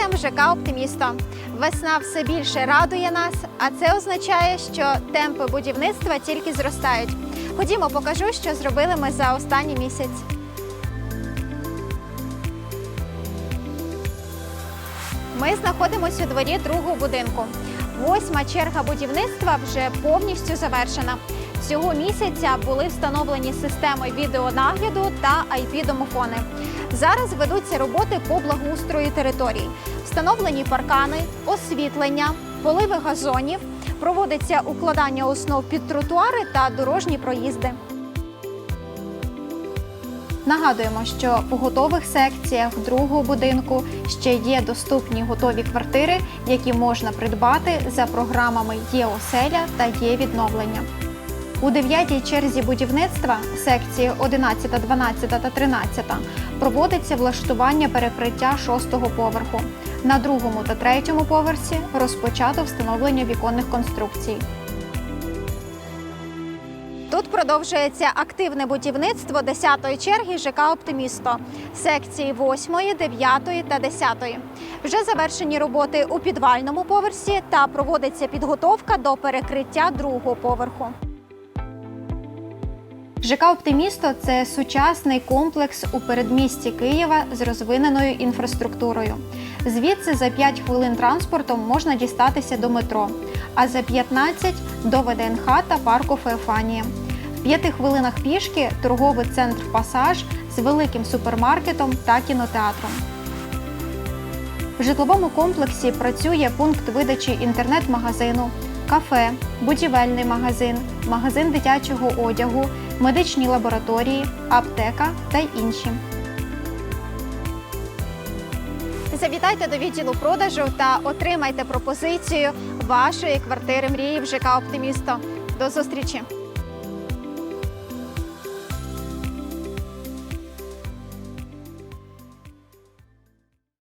друзям ЖК Оптимісто. Весна все більше радує нас, а це означає, що темпи будівництва тільки зростають. Ходімо, покажу, що зробили ми за останній місяць. Ми знаходимося у дворі другого будинку. Восьма черга будівництва вже повністю завершена. Цього місяця були встановлені системи відеонагляду та IP-домофони. Зараз ведуться роботи по благоустрою території. Встановлені паркани, освітлення, поливи газонів, проводиться укладання основ під тротуари та дорожні проїзди. Нагадуємо, що у готових секціях другого будинку ще є доступні готові квартири, які можна придбати за програмами Є оселя та є відновлення. У дев'ятій черзі будівництва секції 11, 12 та 13 проводиться влаштування перекриття шостого поверху. На другому та третьому поверсі розпочато встановлення віконних конструкцій. Тут продовжується активне будівництво 10-ї черги ЖК Оптимісто, секції 8, 9 та 10. Вже завершені роботи у підвальному поверсі та проводиться підготовка до перекриття другого поверху. ЖК Оптимісто це сучасний комплекс у передмісті Києва з розвиненою інфраструктурою. Звідси за 5 хвилин транспортом можна дістатися до метро, а за 15 до ВДНХ та парку Феофанія. В 5 хвилинах пішки торговий центр Пасаж з великим супермаркетом та кінотеатром. В житловому комплексі працює пункт видачі інтернет-магазину, кафе, будівельний магазин, магазин дитячого одягу, медичні лабораторії, аптека та інші. Завітайте до відділу продажу та отримайте пропозицію вашої квартири мрії в ЖК Оптимісто. До зустрічі!